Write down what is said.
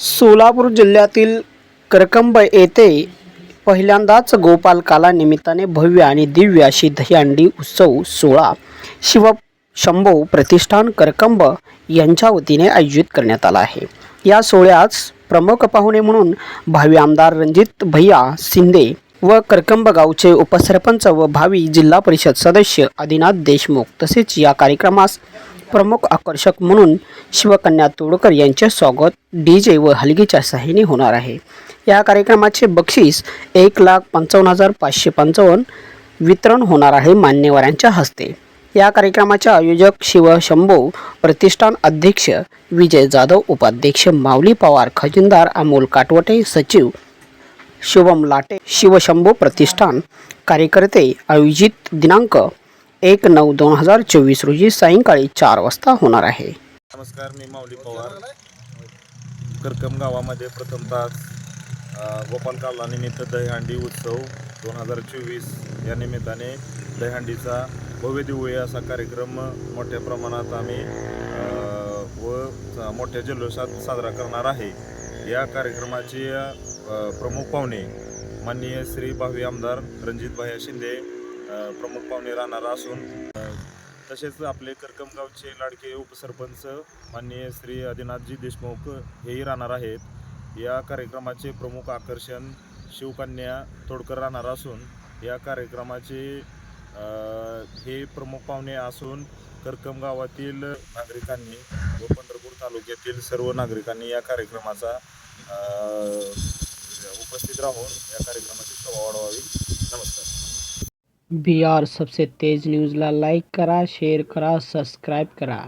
सोलापूर जिल्ह्यातील करकंब येथे पहिल्यांदाच गोपालकाला निमित्ताने भव्य आणि दिव्य अशी दहीहंडी उत्सव सोळा शिव शंभो प्रतिष्ठान करकंब यांच्या वतीने आयोजित करण्यात आला आहे. या सोहळ्यास प्रमुख पाहुणे म्हणून भावी आमदार रणजित भैया शिंदे व करकंब गावचे उपसरपंच व भावी जिल्हा परिषद सदस्य आदिनाथ देशमुख तसेच या कार्यक्रमास प्रमुख आकर्षक म्हणून शिवकन्या तोडकर यांचे स्वागत डी जे व हलगीच्या सहाय्याने होणार आहे. या कार्यक्रमाचे बक्षीस एक लाख पंचावन्न हजार पाचशे पंचावन्न वितरण होणार आहे मान्यवरांच्या हस्ते. या कार्यक्रमाचे आयोजक शिवशंभो प्रतिष्ठान अध्यक्ष विजय जाधव उपाध्यक्ष माऊली पवार खजिनदार अमोल काटवटे सचिव शुभम लाटे शिवशंभो प्रतिष्ठान कार्यकर्ते आयोजित दिनांक एक नऊ दोन हजार चोवीस रोजी सायंकाळी चार वाजता होणार आहे. नमस्कार मी माऊली पवार. करकम गावामध्ये प्रथमतः अ, निमित्त दहीहंडी उत्सव दोन हजार चोवीस या निमित्ताने दहीहंडीचा भव्य दिव्य असा कार्यक्रम मोठ्या प्रमाणात आम्ही व मोठ्या जल्लोषात साजरा करणार आहे. या कार्यक्रमाचे प्रमुख पाहुणे माननीय श्री भावी आमदार रणजितभाई शिंदे प्रमुख पाहुणे राहणार असून तसेच आपले करकमगावचे लाडके उपसरपंच माननीय श्री आदिनाथजी देशमुख हेही राहणार आहेत. या कार्यक्रमाचे प्रमुख आकर्षण शिवकन्या तोडकर राहणार असून या कार्यक्रमाचे हे प्रमुख पाहुणे असून करकम गावातील नागरिकांनी व पंढरपूर तालुक्यातील सर्व नागरिकांनी या कार्यक्रमाचा उपस्थित राहून या कार्यक्रमाची शोभा वाढवावी. नमस्कार. बी आर सबसे तेज न्यूजला लाईक करा शेअर करा सबस्क्राईब करा।